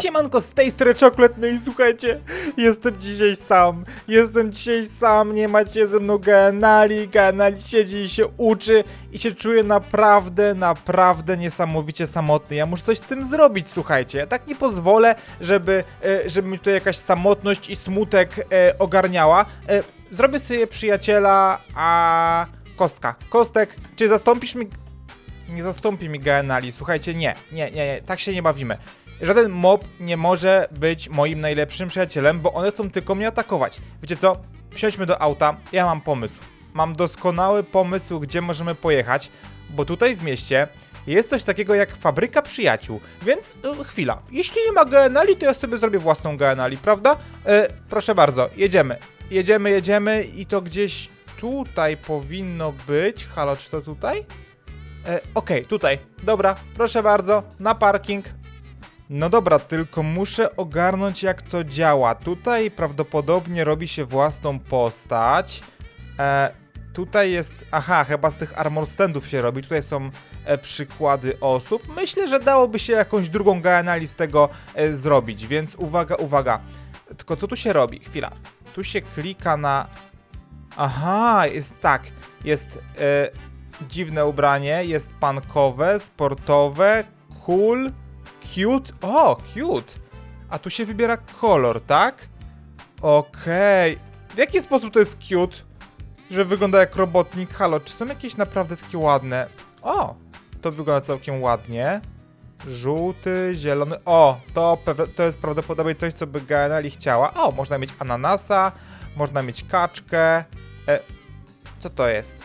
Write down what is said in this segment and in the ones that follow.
Siemanko, z tej strony Czoklet, no i słuchajcie, jestem dzisiaj sam, jestem dzisiaj sam, nie macie ze mną Ganali, Ganali siedzi i się uczy i się czuje naprawdę, naprawdę niesamowicie samotny. Ja muszę coś z tym zrobić, słuchajcie, ja tak nie pozwolę, żeby, e, żeby mi tutaj jakaś samotność i smutek e, ogarniała. E, zrobię sobie przyjaciela, a... Kostka, Kostek, czy zastąpisz mi... Nie zastąpi mi Ganali, słuchajcie, nie, nie, nie, nie, tak się nie bawimy. Żaden mob nie może być moim najlepszym przyjacielem, bo one chcą tylko mnie atakować. Wiecie co? Wsiądźmy do auta, ja mam pomysł. Mam doskonały pomysł, gdzie możemy pojechać, bo tutaj w mieście jest coś takiego jak fabryka przyjaciół. Więc y, chwila, jeśli nie ma GNL, to ja sobie zrobię własną GNL, prawda? E, proszę bardzo, jedziemy. Jedziemy, jedziemy i to gdzieś tutaj powinno być. Halo, czy to tutaj? E, Okej, tutaj. Dobra, proszę bardzo, na parking. No dobra, tylko muszę ogarnąć jak to działa. Tutaj prawdopodobnie robi się własną postać. E, tutaj jest. Aha, chyba z tych armor standów się robi. Tutaj są e, przykłady osób. Myślę, że dałoby się jakąś drugą geanali z tego e, zrobić, więc uwaga, uwaga. Tylko co tu się robi? Chwila. Tu się klika na. Aha, jest tak. Jest e, dziwne ubranie, jest pankowe, sportowe, cool. Cute? O, cute! A tu się wybiera kolor, tak? Okej. W jaki sposób to jest cute? Że wygląda jak robotnik? Halo, czy są jakieś naprawdę takie ładne? O! To wygląda całkiem ładnie. Żółty, zielony. O! To, to jest prawdopodobnie coś, co by Gaenali chciała. O! Można mieć ananasa, można mieć kaczkę. E, co to jest?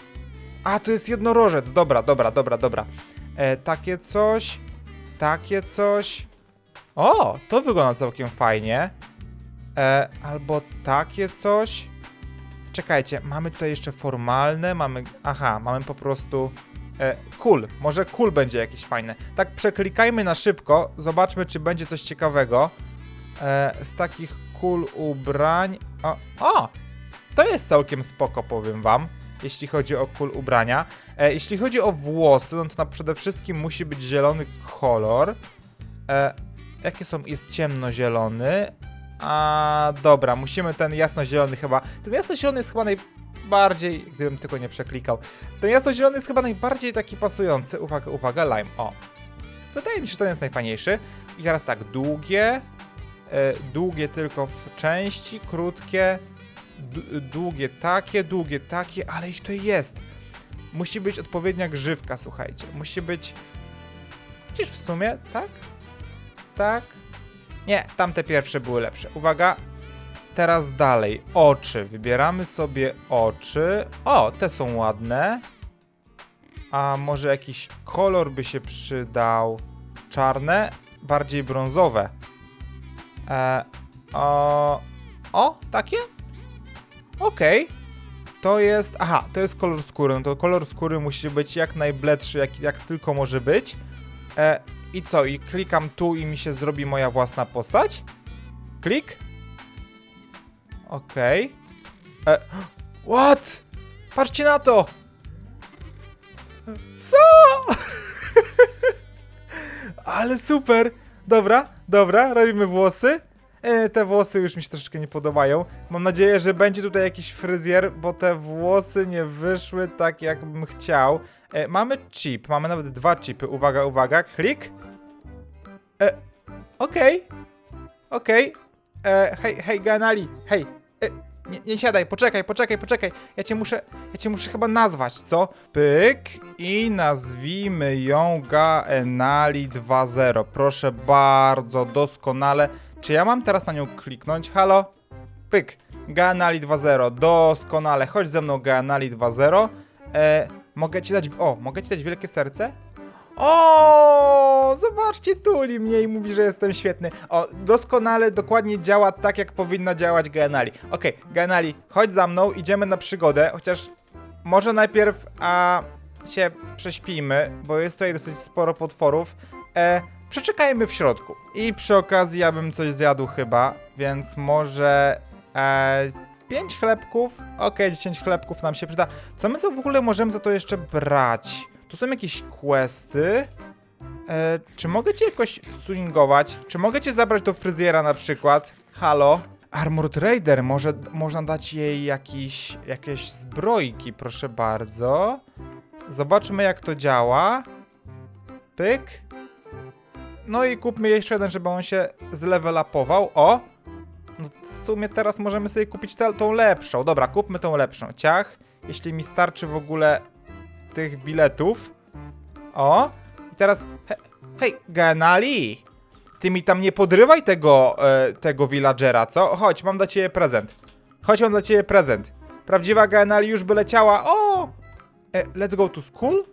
A, to jest jednorożec. Dobra, dobra, dobra, dobra. E, takie coś. Takie coś. O, to wygląda całkiem fajnie. E, albo takie coś. Czekajcie, mamy tutaj jeszcze formalne, mamy. Aha, mamy po prostu. E, cool, może cool będzie jakieś fajne. Tak przeklikajmy na szybko, zobaczmy, czy będzie coś ciekawego. E, z takich cool ubrań. O, o! To jest całkiem spoko, powiem wam, jeśli chodzi o cool ubrania. E, jeśli chodzi o włosy, no to na przede wszystkim musi być zielony kolor. E, jakie są? Jest ciemnozielony. A dobra, musimy ten jasnozielony chyba. Ten jasnozielony jest chyba najbardziej. Gdybym tylko nie przeklikał. Ten jasnozielony jest chyba najbardziej taki pasujący. Uwaga, uwaga, lime. O. Wydaje mi się, że ten jest najfajniejszy. I teraz tak, długie. E, długie tylko w części, krótkie. Długie takie, długie takie, ale ich to jest musi być odpowiednia grzywka, słuchajcie. Musi być. Chociaż w sumie, tak? Tak? Nie, tamte pierwsze były lepsze. Uwaga. Teraz dalej. Oczy. Wybieramy sobie oczy. O, te są ładne. A może jakiś kolor by się przydał? Czarne? Bardziej brązowe. E, o, o, takie? Okej. To jest. Aha, to jest kolor skóry. No to kolor skóry musi być jak najbledszy, jak, jak tylko może być. E, I co? I klikam tu i mi się zrobi moja własna postać? Klik. Okej. E, What? Patrzcie na to! Co? Ale super! Dobra, dobra, robimy włosy. E, te włosy już mi się troszeczkę nie podobają. Mam nadzieję, że będzie tutaj jakiś fryzjer, bo te włosy nie wyszły tak, jakbym chciał. E, mamy chip, mamy nawet dwa chipy. Uwaga, uwaga, klik. E, okej. Okej. E, Hej, hej, Ganali, hej. Nie, nie siadaj, poczekaj, poczekaj, poczekaj. Ja cię muszę, ja cię muszę chyba nazwać, co? Pyk i nazwijmy ją Gaenali 2.0. Proszę bardzo, doskonale. Czy ja mam teraz na nią kliknąć? Halo? Pyk. Gaenali 2.0. Doskonale. Chodź ze mną Gaenali 2.0. E, mogę ci dać... O, mogę ci dać wielkie serce? O, zobaczcie, tuli mnie i mówi, że jestem świetny. O, doskonale, dokładnie działa tak, jak powinna działać Gaenali. Okej, Gaenali, chodź za mną, idziemy na przygodę, chociaż może najpierw a, się prześpijmy, bo jest tutaj dosyć sporo potworów. E, przeczekajmy w środku. I przy okazji ja bym coś zjadł chyba, więc może... E, 5 chlebków, okej, 10 chlebków nam się przyda. Co my w ogóle możemy za to jeszcze brać? Tu są jakieś questy. E, czy mogę cię jakoś stuningować? Czy mogę cię zabrać do fryzjera na przykład? Halo? Armored Raider, może można dać jej jakiś, jakieś zbrojki, proszę bardzo. Zobaczmy jak to działa. Pyk. No i kupmy jeszcze jeden, żeby on się zlevelapował. O! No w sumie teraz możemy sobie kupić tę, tą lepszą. Dobra, kupmy tą lepszą. Ciach. Jeśli mi starczy w ogóle tych biletów. O! I teraz... He, hej, Genali! Ty mi tam nie podrywaj tego, e, tego villagera, co? Chodź, mam dla ciebie prezent. Chodź, mam dla ciebie prezent. Prawdziwa Genali już by leciała. O! E, let's go to school?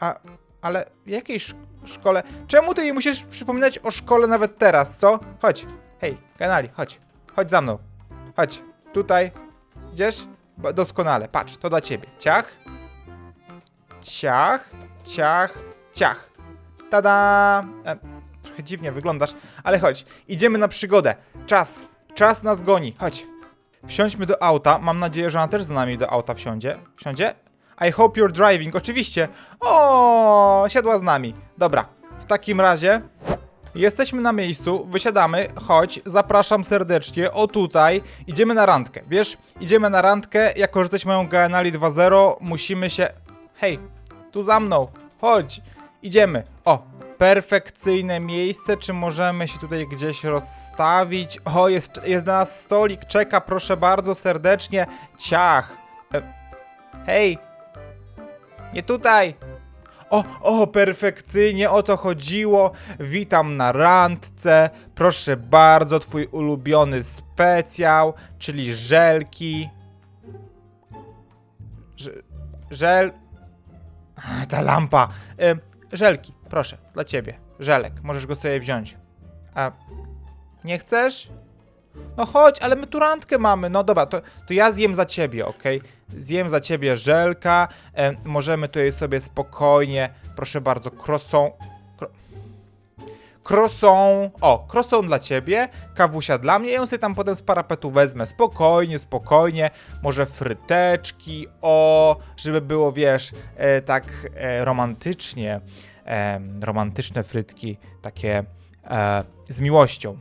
A, ale w jakiej sz szkole? Czemu ty jej musisz przypominać o szkole nawet teraz, co? Chodź. Hej, Genali, chodź. Chodź za mną. Chodź. Tutaj. Idziesz? Doskonale. Patrz, to dla ciebie. Ciach. Ciach. Ciach. Ciach. Tada! E, trochę dziwnie wyglądasz, ale chodź. Idziemy na przygodę. Czas. Czas nas goni. Chodź. Wsiądźmy do auta. Mam nadzieję, że ona też z nami do auta wsiądzie. Wsiądzie? I hope you're driving. Oczywiście. O, siadła z nami. Dobra. W takim razie Jesteśmy na miejscu, wysiadamy, chodź, zapraszam serdecznie, o tutaj, idziemy na randkę, wiesz, idziemy na randkę, jako że jesteś moją Gaenali 2.0, musimy się, hej, tu za mną, chodź, idziemy, o, perfekcyjne miejsce, czy możemy się tutaj gdzieś rozstawić, o, jest, jest na nas stolik, czeka, proszę bardzo serdecznie, ciach, e, hej, nie tutaj, o, o, perfekcyjnie, o to chodziło. Witam na randce. Proszę bardzo, twój ulubiony specjał, czyli żelki. Ż- żel... Ta lampa. Ym, żelki, proszę, dla ciebie. Żelek, możesz go sobie wziąć. A nie chcesz? No chodź, ale my tu randkę mamy. No dobra, to, to ja zjem za ciebie, okej? Zjem za ciebie żelka. E, możemy tutaj sobie spokojnie, proszę bardzo, croissant. Kro, croissant. O, croissant dla ciebie, kawusia dla mnie. Ja ją sobie tam potem z parapetu wezmę. Spokojnie, spokojnie. Może fryteczki, o, żeby było, wiesz, e, tak e, romantycznie. E, romantyczne frytki, takie e, z miłością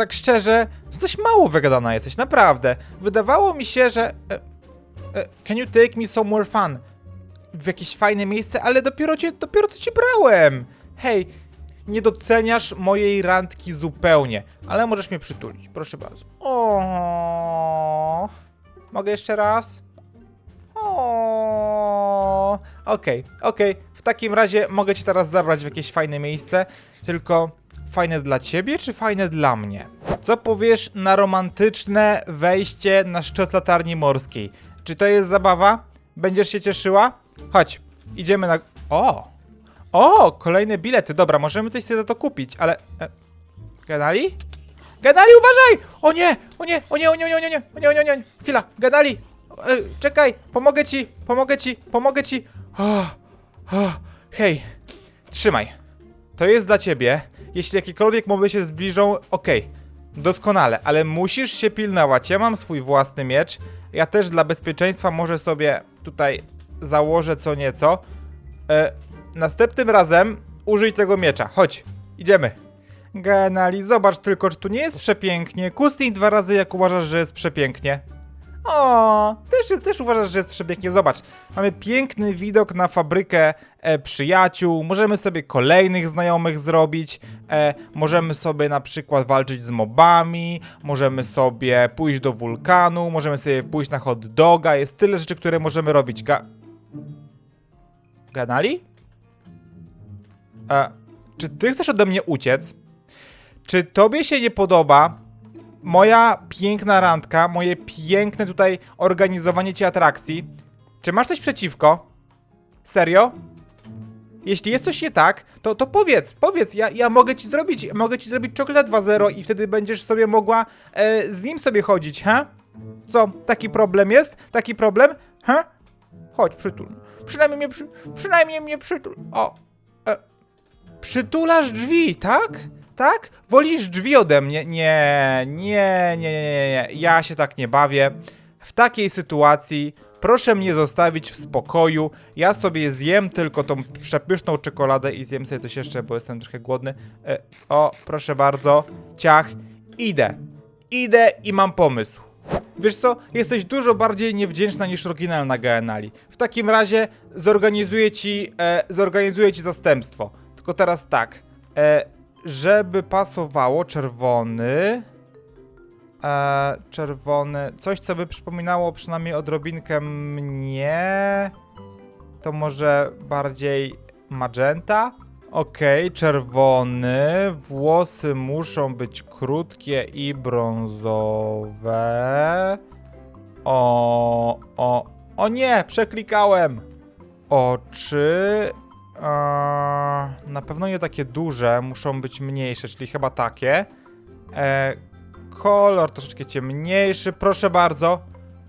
tak szczerze, coś mało wygadana jesteś, naprawdę. Wydawało mi się, że... E, e, can you take me somewhere fun? W jakieś fajne miejsce, ale dopiero cię, dopiero co cię brałem. Hej, nie doceniasz mojej randki zupełnie, ale możesz mnie przytulić, proszę bardzo. O, Mogę jeszcze raz? Okej, okej. W takim razie mogę cię teraz zabrać w jakieś fajne miejsce, tylko fajne dla ciebie czy fajne dla mnie? Co powiesz na romantyczne wejście na szczyt latarni morskiej? Czy to jest zabawa? Będziesz się cieszyła? Chodź, idziemy na... O! O, kolejne bilety. Dobra, możemy coś sobie za to kupić, ale... E, Ganali? Ganali, uważaj! O nie! O nie! O nie! O nie! O nie! O nie! O nie! O nie! O nie! Chwila! Ganali! E, czekaj! Pomogę ci! Pomogę ci! Pomogę ci! O, o, hej! Trzymaj! To jest dla ciebie. Jeśli jakiekolwiek moby się zbliżą, okej. Doskonale, ale musisz się pilnować. Ja mam swój własny miecz. Ja też dla bezpieczeństwa może sobie tutaj założę co nieco. E, następnym razem użyj tego miecza. Chodź, idziemy. Genali, zobacz tylko, czy tu nie jest przepięknie. Kusnij dwa razy, jak uważasz, że jest przepięknie. O, też, też uważasz, że jest przepięknie. Zobacz, mamy piękny widok na fabrykę e, przyjaciół. Możemy sobie kolejnych znajomych zrobić. E, możemy sobie na przykład walczyć z mobami. Możemy sobie pójść do wulkanu. Możemy sobie pójść na hot doga. Jest tyle rzeczy, które możemy robić. Ga... Ganali? E, czy ty chcesz ode mnie uciec? Czy tobie się nie podoba moja piękna randka, moje piękne tutaj organizowanie ci atrakcji? Czy masz coś przeciwko? Serio? Jeśli jest coś nie tak, to, to powiedz, powiedz, ja, ja mogę ci zrobić, mogę ci zrobić czekolad 2.0 i wtedy będziesz sobie mogła e, z nim sobie chodzić, ha? Co, taki problem jest? Taki problem? Ha? Chodź, przytul. Przynajmniej mnie, przy, przynajmniej mnie przytul. O, e, przytulasz drzwi, tak? Tak? Wolisz drzwi ode mnie? Nie, nie, nie, nie, nie. Ja się tak nie bawię. W takiej sytuacji Proszę mnie zostawić w spokoju. Ja sobie zjem tylko tą przepyszną czekoladę i zjem sobie coś jeszcze, bo jestem trochę głodny. E, o, proszę bardzo. Ciach. Idę. Idę i mam pomysł. Wiesz co, jesteś dużo bardziej niewdzięczna niż oryginalna Gaenali. W takim razie zorganizuję ci, e, zorganizuję ci zastępstwo. Tylko teraz tak, e, żeby pasowało czerwony, e, czerwony, coś co by przypominało przynajmniej odrobinkę mnie, to może bardziej magenta? Okej, czerwony, włosy muszą być krótkie i brązowe. O, o, o nie, przeklikałem. Oczy, na pewno nie takie duże, muszą być mniejsze, czyli chyba takie. E, kolor troszeczkę ciemniejszy, proszę bardzo.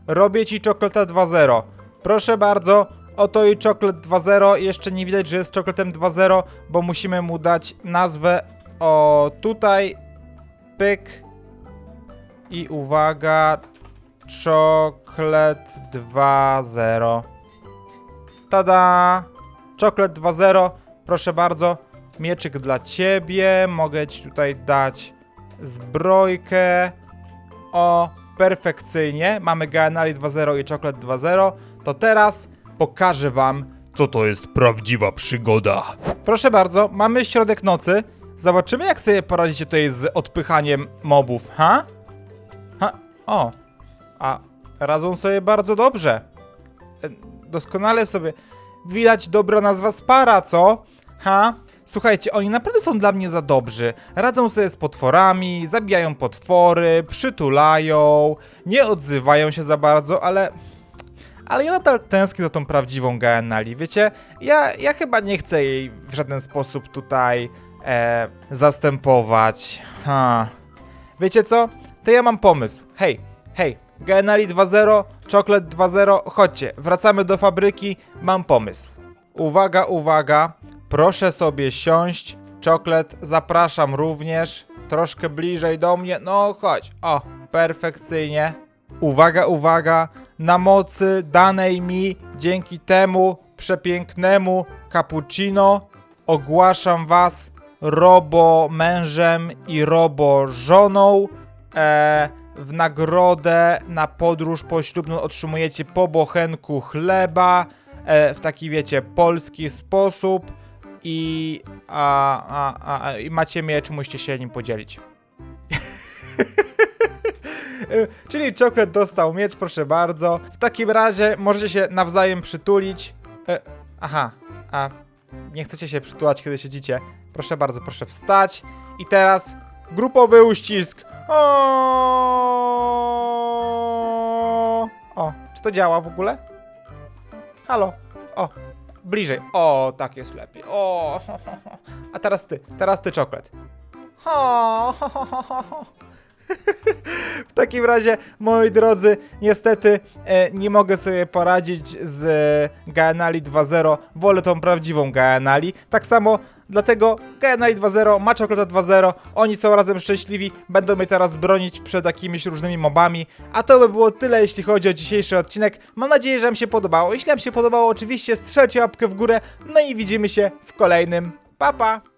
Robię ci czokolata 2.0. Proszę bardzo, oto i czoklet 2.0. Jeszcze nie widać, że jest czokolatem 2.0, bo musimy mu dać nazwę. O, tutaj. Pyk. I uwaga, czoklet 2.0. Tada! Czoklet 2.0. Proszę bardzo. Mieczyk dla ciebie. Mogę ci tutaj dać zbrojkę. O, perfekcyjnie. Mamy Gaenali 2.0 i Czoklet 2.0. To teraz pokażę wam, Co to jest prawdziwa przygoda? Proszę bardzo, mamy środek nocy. Zobaczymy, jak sobie poradzicie tutaj z odpychaniem mobów, ha? Ha, o. A radzą sobie bardzo dobrze. E, Doskonale sobie. Widać dobra nazwa Spara, co? Ha? Słuchajcie, oni naprawdę są dla mnie za dobrzy. Radzą sobie z potworami, zabijają potwory, przytulają, nie odzywają się za bardzo, ale ale ja nadal tęsknię za tą prawdziwą Gaenali, wiecie? Ja, ja chyba nie chcę jej w żaden sposób tutaj e, zastępować. Ha. Wiecie co? To ja mam pomysł. Hej, hej, Gaenali 2.0, Czoklet 2.0, chodźcie, wracamy do fabryki, mam pomysł. Uwaga, uwaga, proszę sobie siąść. Czoklet, zapraszam również. Troszkę bliżej do mnie. No chodź. O, perfekcyjnie. Uwaga, uwaga, na mocy danej mi dzięki temu przepięknemu cappuccino ogłaszam was robo mężem i robo żoną. E, w nagrodę na podróż poślubną otrzymujecie po bochenku chleba e, w taki wiecie polski sposób i, a, a, a, i macie miecz, musicie się nim podzielić. Y, Czyli czoklet dostał miecz, proszę bardzo. W takim razie możecie się nawzajem przytulić. E, aha, a nie chcecie się przytulać, kiedy siedzicie. Proszę bardzo, proszę wstać. I teraz grupowy uścisk. O, o czy to działa w ogóle? Halo, o, bliżej. O, tak jest lepiej. O, a teraz ty, teraz ty czoklet. O, w takim razie, moi drodzy, niestety e, nie mogę sobie poradzić z e, Gaenali 2.0. Wolę tą prawdziwą Gaenali. Tak samo dlatego Gaenali 2.0 ma Czokolata 2.0. Oni są razem szczęśliwi, będą mnie teraz bronić przed jakimiś różnymi mobami. A to by było tyle, jeśli chodzi o dzisiejszy odcinek. Mam nadzieję, że Wam się podobało. Jeśli Wam się podobało, oczywiście strzelcie łapkę w górę. No i widzimy się w kolejnym. Pa, pa!